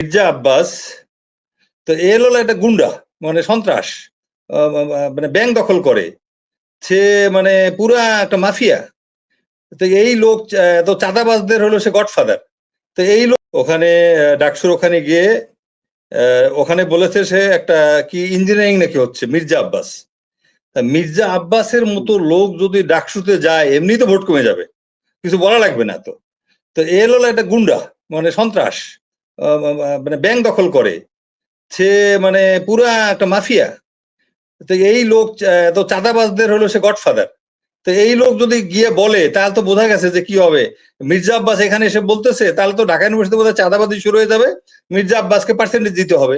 মির্জা আব্বাস, তো এ হলো একটা গুন্ডা মানে সন্ত্রাস মানে ব্যাংক দখল করে। সে মানে পুরা একটা মাফিয়া। তো এই লোক তো চাঁদাবাজদের হলো সে গডফাদার। তো এই লোক ওখানে ডাকসুর ওখানে গিয়ে ওখানে বলেছে সে একটা কি ইঞ্জিনিয়ারিং নাকি হচ্ছে, মির্জা আব্বাস। মির্জা আব্বাসের মতো লোক যদি ডাকসুতে যায় এমনি তো ভোট কমে যাবে। কিছু বলা লাগবে না তো। তো এ হলো একটা গুন্ডা মানে সন্ত্রাস। মানে ব্যাংক দখল করে। সে মানে পুরা একটা মাফিয়া। তো এই লোক তো চাঁদাবাজদের হলো সে গডফাদার তো এই লোক যদি গিয়ে বলে, তাহলে তো বোঝা গেছে যে কি হবে। মির্জা আব্বাস এখানে এসে বলতেছে, তাহলে তো ঢাকা ইউনিভার্সিটি বোধহয় চাঁদাবাজি শুরু হয়ে যাবে। মির্জা আব্বাসকে পার্সেন্টেজ দিতে হবে।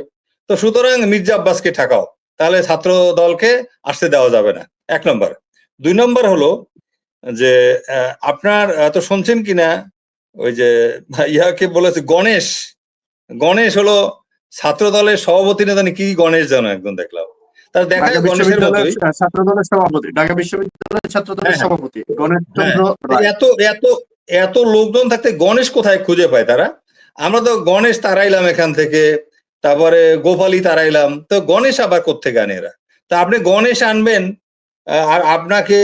তো সুতরাং মির্জা আব্বাসকে ঠাকাও। তাহলে ছাত্র দলকে আসতে দেওয়া যাবে না। এক নম্বর। দুই নম্বর হলো যে আপনার তো শুনছেন কিনা? ওই যে ইয়াকে বলেছে, গণেশ। গণেশ হলো ছাত্র দলের সভাপতি না জানি কি গণেশ যেন একদম দেখলাম। তার দেখা গণেশের মতোই। ছাত্র দলের সভাপতি ঢাকা বিশ্ববিদ্যালয়ের ছাত্র দলের হ্যাঁ, হ্যাঁ। সভাপতি গণেশ এত এত এত লোকজন থাকতে গণেশ কোথায় খুঁজে পায় তারা? আমরা তো গণেশ তারাইলাম এখান থেকে তারপরে গোপালি তারাইলাম তো গণেশ আবার কোথেকে আনে এরা? তা আপনি গণেশ আনবেন আর আপনাকে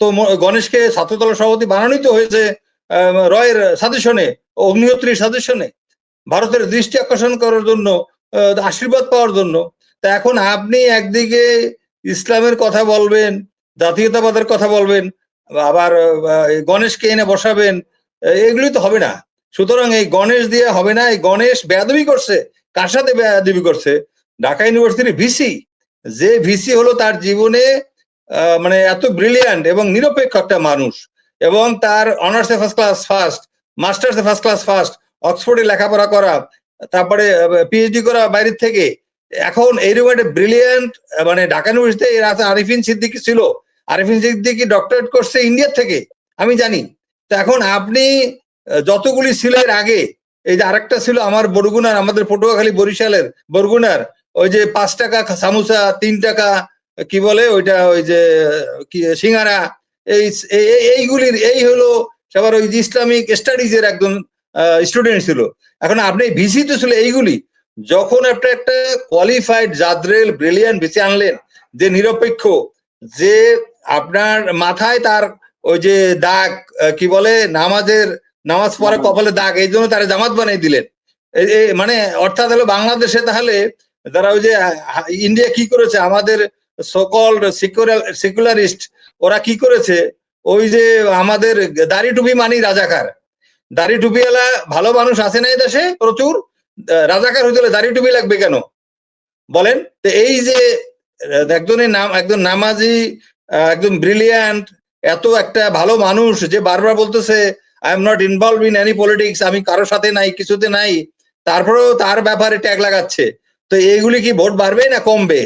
তো গণেশকে ছাত্রদল সভাপতি বানানোই তো হয়েছে রয়ের সাজেশনে অগ্নিহোত্রীর সাজেশনে। ভারতের দৃষ্টি আকর্ষণ করার জন্য আশীর্বাদ পাওয়ার জন্য। তা এখন আপনি একদিকে ইসলামের কথা বলবেন, জাতীয়তাবাদের কথা বলবেন, আবার গণেশকে এনে বসাবেন এগুলি তো হবে না। সুতরাং এই গণেশ দিয়ে হবে না, এই গণেশ বেয়াদবি করছে। কার সাথে বেয়াদবি করছে? ঢাকা ইউনিভার্সিটির ভিসি। যে ভিসি হলো তার জীবনে মানে এত ব্রিলিয়ান্ট এবং নিরপেক্ষ একটা মানুষ। এবং তার অনার্সে ফার্স্ট ক্লাস ফার্স্ট মাস্টার্সে ফার্স্ট ক্লাস ফার্স্ট অক্সফোর্ডে লেখাপড়া করা, তারপরে পিএইচডি করা বাইরের থেকে। এখন এইরকম একটা ব্রিলিয়ান্ট মানে ঢাকা ইউনিভার্সিটিতে এর আছে আরিফিন সিদ্দিকি ছিল। আরিফিন সিদ্দিকি ডক্টরেট করছে ইন্ডিয়ার থেকে, আমি জানি। তো এখন আপনি যতগুলি ছিল এর আগে, এই যে আরেকটা ছিল আমার বরগুনার, আমাদের পটুয়াখালী বরিশালের বরগুনার, ওই যে পাঁচ টাকা সামোসা, তিন টাকা, কি বলে ওইটা, ওই যে সিঙ্গারা, এই, এই- এই- এইগুলির, এই হলো সবার ওই ইসলামিক স্টাডিজ এর একজন স্টুডেন্ট ছিল। এখন আপনি ভিসি তো ছিল এইগুলি। যখন একটা একটা কোয়ালিফাইড জাদ্রেল ব্রিলিয়ান্ট ভিসি আনলেন যে নিরপেক্ষ যে আপনার মাথায় তার ওই যে দাগ কি বলে নামাজের নামাজ পড়া কপালে দাগ এই জন্য তারা জামাত বানিয়ে দিলেন। মানে অর্থাৎ হলো বাংলাদেশে তাহলে যারা ওই যে ইন্ডিয়া কি করেছে? আমাদের সকল সেকুলারিস্ট ওরা কি করেছে? ওই যে আমাদের দাড়ি টুপি মানি রাজাকার। দাড়ি টুপিওয়ালা ভালো মানুষ আছে না দেশে? প্রচুর। রাজাকার হইতে হলে দাড়ি টুপি লাগবে কেন? বলেন। তো এই যে একজনের নাম, একজন নামাজি একদম ব্রিলিয়ান্ট এত একটা ভালো মানুষ যে বারবার বলতেছে I am not involve in any politics আমি কারোর সাথে নাই, কিছুতে নাই। তারপরেও তার ব্যাপারে ট্যাগ লাগাচ্ছে। তো এইগুলি কি ভোট বাড়বে না কমবে?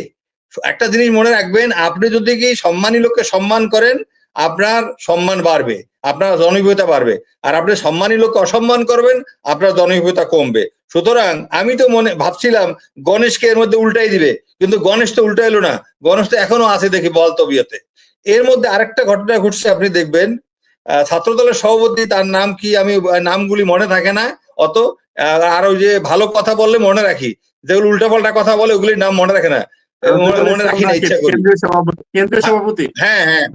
একটা জিনিস মনে রাখবেন, আপনি যদি কি সম্মানী লোককে সম্মান করেন আপনার সম্মান বাড়বে, আপনার জনপ্রিয়তা বাড়বে। আর আপনি সম্মানী লোককে অসম্মান করবেন, আপনার জনপ্রিয়তা কমবে। সুতরাং আমি তো মনে, ভাবছিলাম গণেশকে এর মধ্যে উল্টাই দিবে, কিন্তু গণেশ তো উল্টাইলো না। গণেশ তো এখনও আছে দেখি বল তবিয়তে। এর মধ্যে আরেকটা ঘটনা ঘটছে, আপনি দেখবেন। ছাত্রদলের সভাপতি, তার নাম কি আমি নামগুলি মনে থাকে না অত। আর ওই যে ভালো কথা বললে মনে রাখি। যেগুলো উল্টাপাল্টা কথা বলে, ওগুলির নাম মনে রাখে না। মনে- রাখি না ইচ্ছা করি। কেন্দ্রীয় সভাপতি? হ্যাঁ হ্যাঁ।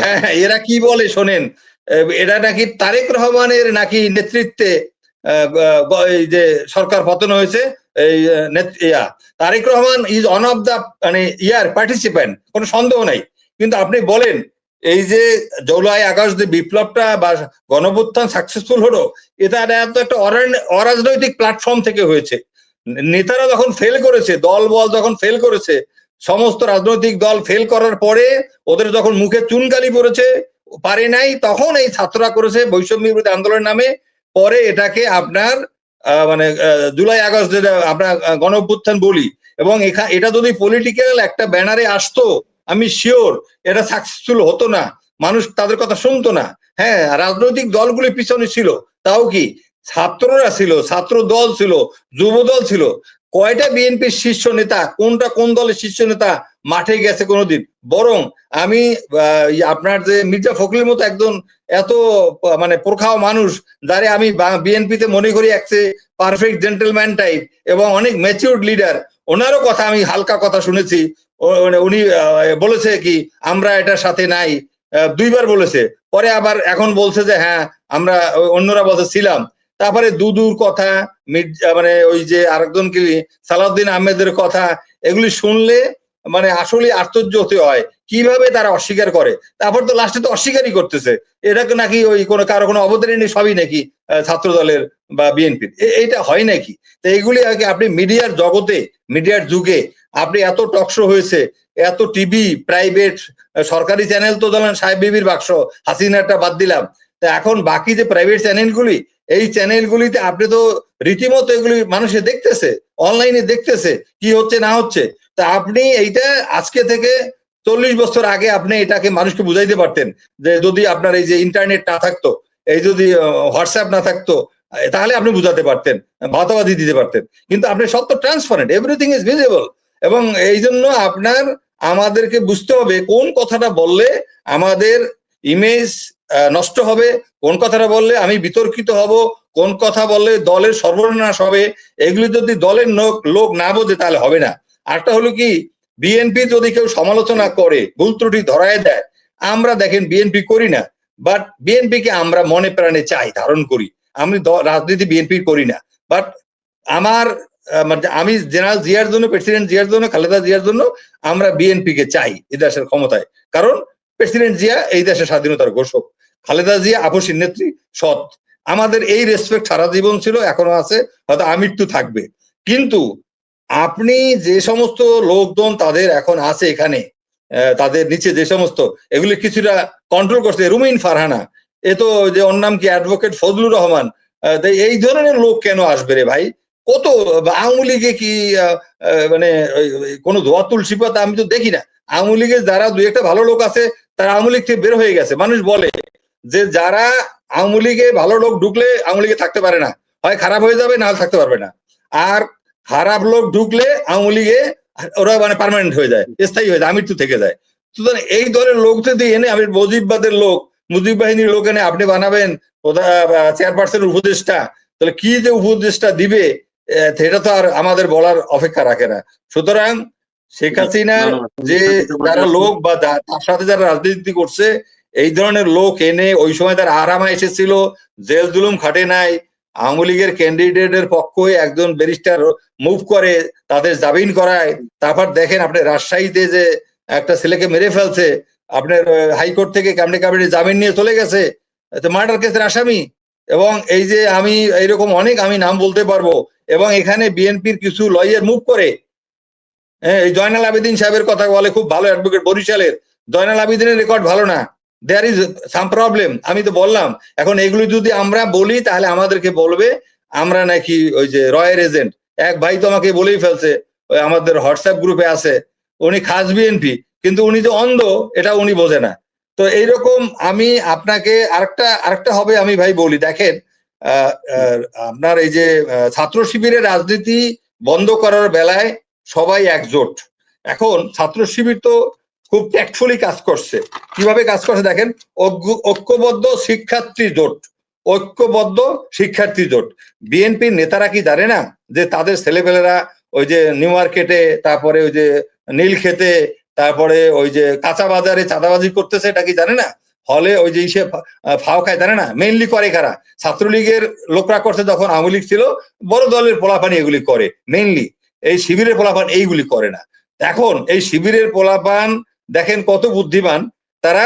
হ্যাঁ এরা কি বলে শোনেন? এটা নাকি তারেক রহমানের নাকি নেতৃত্বে যে সরকার পতন হয়েছে এই yeah. Tarique Rahman is one of the মানে ইয়ার পার্টিসিপেন্ট কোনো সন্দেহ নাই। কিন্তু আপনি বলেন এই যে জৌলাই আগস্ট যে বিপ্লবটা বা গণভুত্থান সাকসেসফুল হলো এটা একটা অরাজনৈতিক প্ল্যাটফর্ম থেকে হয়েছে। নেতারা যখন ফেল করেছে দল বল যখন ফেল করেছে সমস্ত রাজনৈতিক দল ফেল করার পরে ওদের যখন মুখে চুনকালি পড়েছে পারে নাই তখন এই ছাত্ররা করেছে বৈষম্য বিরোধী আন্দোলনের নামে। পরে এটাকে আপনার মানে জুলাই আগস্ট যেটা আপনার আহ, গণ বলি এবং এটা যদি পলিটিক্যাল একটা ব্যানারে আসতো আমি শিওর এটা সাকসেসফুল হতো না। মানুষ তাদের কথা শুনতো না। হ্যাঁ রাজনৈতিক দলগুলি পিছনে ছিল তাও কি? ছাত্ররা ছিল, ছাত্র দল ছিল, যুব দল ছিল। কয়টা বিএনপির শীর্ষ নেতা, কোনটা কোন দলের শীর্ষ নেতা মাঠে গেছে কোনোদিন? বরং আমি আপনার যে মির্জা ফখরুলের মতো একজন এত মানে প্রখাও মানুষ, যারে আমি বিএনপিতে মনে করি একচে পারফেক্ট জেন্টেলম্যান টাইপ এবং অনেক ম্যাচিউরড লিডার ওনারও কথা আমি হালকা কথা শুনেছি। মানে উনি বলেছে কি, আমরা এটার সাথে নাই। দুইবার বলেছে। পরে আবার এখন বলছে যে হ্যাঁ আমরা, অন্যরা বলছে, ছিলাম। তারপরে দুদুর কথা মানে ওই যে আরেকজন কি, সালাউদ্দিন আহমেদের কথা, এগুলি শুনলে মানে আসলে আশ্চর্য হতে হয়, কীভাবে তারা অস্বীকার করে। তারপর তো লাস্টে তো অস্বীকারই করতেছে। এটাকে নাকি ওই কোনো, কারও কোনো অবদানই নেই, সবই নাকি ছাত্র দলের বা বিএনপির এইটা হয় নাকি? তো এইগুলি আগে আপনি মিডিয়ার জগতে, মিডিয়ার যুগে, আপনি এত টকশো হয়েছে, এত টিভি প্রাইভেট সরকারি চ্যানেল তো ধরেন সাহেব বিবির বাক্স হাসিনাটা বাদ দিলাম। তা এখন বাকি যে প্রাইভেট চ্যানেলগুলি এই চ্যানেলগুলিতে আপনি তো রীতিমতো এগুলি মানুষে দেখতেছে, অনলাইনে দেখতেছে কি হচ্ছে না হচ্ছে। তা আপনি এইটা আজকে থেকে চল্লিশ বছর আগে আপনি এটাকে মানুষকে বুঝাইতে পারতেন যে যদি আপনার এই যে ইন্টারনেট না থাকতো, এই যদি হোয়াটসঅ্যাপ না থাকতো তাহলে আপনি বুঝাতে পারতেন ভাতাবাদি দিতে পারতেন। কিন্তু আপনি সব তো ট্রান্সপারেন্ট এভরিথিং ইজ ভিজিবল এবং এই জন্য আপনার আমাদেরকে বুঝতে হবে কোন কথাটা বললে আমাদের ইমেজ নষ্ট হবে, কোন কথাটা বললে আমি বিতর্কিত হব, কোন কথা বললে দলের সর্বনাশ হবে, এগুলি যদি দলের লোক- লোক না বোঝে তাহলে হবে না। আরটা হলো কি বিএনপি যদি কেউ সমালোচনা করে, ভুল ত্রুটি ধরায় দেয়, আমরা দেখেন বিএনপি করি না বাট বিএনপি কে আমরা মনে প্রাণে চাই, ধারণ করি। আমি রাজনীতি বিএনপি করি না বাট আমার মানে আমি জেনারেল জিয়ার জন্য, প্রেসিডেন্ট জিয়ার জন্য, খালেদা জিয়ার জন্য আমরা বিএনপি কে চাই এই দেশের ক্ষমতায়। কারণ প্রেসিডেন্ট জিয়া এই দেশের স্বাধীনতার ঘোষক। খালেদা জিয়া আপসীর নেত্রী, সৎ। আমাদের এই রেসপেক্ট সারা জীবন ছিল, এখনও আছে, হয়তো আমৃত্যু থাকবে। কিন্তু আপনি যে সমস্ত লোকজন তাদের এখন আছে এখানে তাদের নিচে যে সমস্ত, এগুলি কিছুটা কন্ট্রোল করছে। রুমিন ফারহানা, এ তো যে ওর নাম কি অ্যাডভোকেট ফজলুর রহমান এই ধরনের লোক কেন আসবে রে ভাই? কত আওয়ামী লীগে কি মানে কোনো ধোয়া তুলসী পাতা আমি তো দেখি না। আওয়ামী লীগের যারা দুই একটা ভালো লোক আছে, তারা আওয়ামী লীগ থেকে বের হয়ে গেছে। মানুষ বলে যে যারা আওয়ামী লীগে ভালো লোক ঢুকলে আওয়ামী লীগে থাকতে পারে না। হয় খারাপ হয়ে যাবে না থাকতে পারবে না। আর খারাপ লোক ঢুকলে আওয়ামী লীগে ওরা মানে পার্মানেন্ট হয়ে যায় স্থায়ী হয়ে যায় আমৃত্যু থেকে যায়। সুতরাং এই দলের লোক যদি এনে আমি মুজিববাদের লোক মুজিব বাহিনীর লোক এনে আপনি বানাবেন চেয়ারপারসনের উপদেষ্টা তাহলে কি যে উপদেষ্টা দিবে সেটা তো আর আমাদের বলার অপেক্ষা রাখে না। সুতরাং শেখ হাসিনা যে যারা লোক বা তার সাথে যারা রাজনীতি করছে এই ধরনের লোক এনে ওই সময় তার আরামা এসেছিল, জেল জুলুম খাটে নাই, আওয়ামী লীগের ক্যান্ডিডেটের পক্ষে একজন ব্যারিস্টার মুভ করে, তাদের জামিন করায়। তারপর দেখেন আপনি রাজশাহীতে যে একটা ছেলেকে মেরে ফেলছে, আপনার হাইকোর্ট থেকে কামড়ে কামড়ে জামিন নিয়ে চলে গেছে মার্ডার কেসের আসামি। এবং এই যে আমি, এইরকম অনেক আমি নাম বলতে পারব। এবং এখানে বিএনপির কিছু লয়ার মুভ করে। হ্যাঁ এই জয়নাল আবেদিন সাহেবের কথা বলে খুব ভালো অ্যাডভোকেট বরিশালের। জয়নাল আবেদিনের রেকর্ড ভালো না। দেয়ার ইজ সাম প্রবলেম আমি তো বললাম, এখন এগুলো যদি আমরা বলি, তাহলে আমাদেরকে বলবে, আমরা নাকি ওই যে রয়ের এজেন্ট এক ভাই তো আমাকে বলেই ফেলছে, ওই আমাদের হোয়াটসঅ্যাপ গ্রুপে আছে, উনি খাস বিএনপি কিন্তু উনি যে অন্ধ, এটা উনি বোঝে না। তো এইরকম আমি আপনাকে আরেকটা আরেকটা হবে আমি ভাই বলি, দেখেন আপনার এই যে ছাত্র শিবিরের রাজনীতি বন্ধ করার বেলায় সবাই একজোট। এখন ছাত্র শিবির তো খুব ট্যাক্টফুলি কাজ করছে। কীভাবে কাজ করছে দেখেন? ঐক্যবদ্ধ শিক্ষার্থী জোট। ঐক্যবদ্ধ শিক্ষার্থী জোট। বিএনপির নেতারা কি জানে না যে তাদের ছেলেপেলেরা ওই যে নিউ মার্কেটে, তারপরে ওই যে নীল খেতে তারপরে ওই যে কাঁচা বাজারে চাঁদাবাজি করতেছে এটা কি জানে না? হলে ওই যে ইসে ফাও খায় জানে না? মেইনলি করে কারা? ছাত্রলীগের লোকরা করছে যখন আওয়ামী লীগ ছিল, বড় দলের পোলাপানি এগুলি করে মেইনলি এই শিবিরের পোলাপান এইগুলি করে না। এখন এই শিবিরের পোলাপান দেখেন কত বুদ্ধিমান। তারা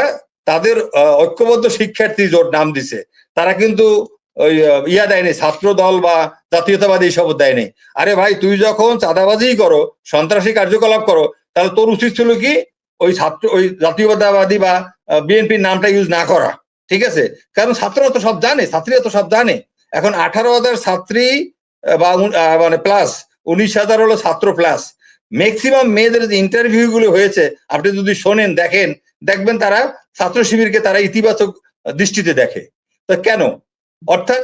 তাদের ঐক্যবদ্ধ শিক্ষার্থী জোট নাম দিছে। তারা কিন্তু ওই ইয়া দেয়নি ছাত্র দল বা জাতীয়তাবাদী এইসব দেয়নি আরে ভাই, তুই যখন চাঁদাবাজি করো, সন্ত্রাসী কার্যকলাপ করো, তাহলে তোর উচিত ছিল কি? ওই ছাত্র, ওই জাতীয়তাবাদী বা বিএনপির নামটা ইউজ না করা। ঠিক আছে? কারণ ছাত্ররা তো সব জানে, ছাত্রীরা তো সব জানে। এখন আঠারো হাজার ছাত্রী বা মানে প্লাস উনিশ হাজার হলো ছাত্র প্লাস ম্যাক্সিমাম মেয়েদের যে ইন্টারভিউ গুলো হয়েছে, আপনি যদি শোনেন, দেখেন, দেখবেন তারা ছাত্র শিবিরকে তারা ইতিবাচক দৃষ্টিতে দেখে। তো কেন? অর্থাৎ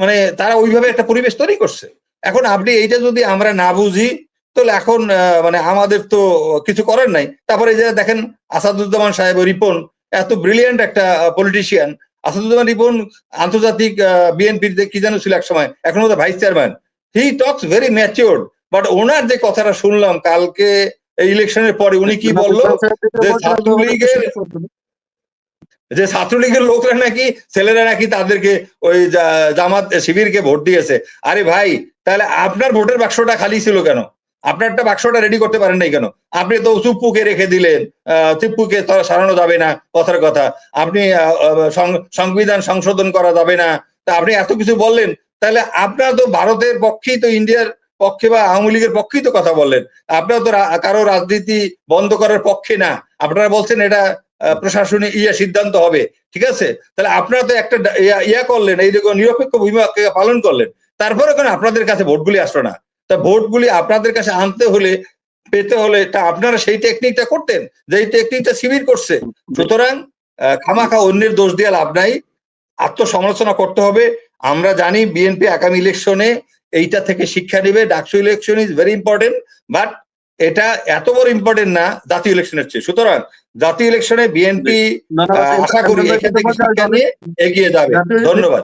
মানে তারা ওইভাবে একটা পরিবেশ তৈরি করছে। এখন আপনি এইটা যদি আমরা না বুঝি, তাহলে এখন মানে আমাদের তো কিছু করার নাই। তারপরে যে দেখেন, আসাদুজ্জামান সাহেব রিপন, এত ব্রিলিয়ান্ট একটা পলিটিশিয়ান আসাদুজ্জামান রিপন আন্তর্জাতিক বিএনপির কি যেন ছিল এক সময়, এখন ওদের vice chairman he talks very matured but ওনার যে কথাটা শুনলাম কালকে ইলেকশনের পরে উনি কি বলল? যে ছাত্রলীগের যে ছাত্রলীগের লোকরা নাকি ছেলেরা নাকি তাদেরকে ওই জামাত শিবিরকে ভোট দিয়েছে। আরে ভাই তাহলে আপনার ভোটের বাক্সটা খালি ছিল কেন? আপনারটা বাক্সটা রেডি করতে পারেন নাই কেন? আপনি তো চুপ্পুকে রেখে দিলেন আহ, টিপ্পুকে সারানো যাবে না কথার কথা। আপনি সংবিধান সংশোধন করা যাবে না। তা আপনি এত কিছু বললেন তাহলে আপনার তো ভারতের পক্ষেই তো ইন্ডিয়ার পক্ষে বা আওয়ামী লীগের পক্ষেই তো কথা বললেন। আপনারা তো কারও রাজনীতি বন্ধ করার পক্ষে না। আপনারা বলছেন এটা প্রশাসনিক ইয়ে সিদ্ধান্ত হবে। ঠিক আছে? তাহলে আপনারা তো একটা ইয়া- করলেন, এই নিরপেক্ষ ভূমিকা পালন করলেন, তারপরে কেন আপনাদের কাছে ভোটগুলি আসলো না? তা ভোটগুলি আপনাদের কাছে আনতে হলে, পেতে হলে তা আপনারা সেই টেকনিকটা করতেন যে এই টেকনিকটা শিবির করছে। সুতরাং খামাখা অন্যের দোষ দিয়ে লাভ নাই। আত্মসমালোচনা করতে হবে। আমরা জানি বিএনপি আগামী ইলেকশনে এইটা থেকে শিক্ষা নিবে DUCSU election is very important but এটা এত বড় ইম্পর্টেন্ট না জাতীয় ইলেকশনের চেয়ে। সুতরাং জাতীয় ইলেকশনে বিএনপি আশা করি এগিয়ে যাবে। ধন্যবাদ।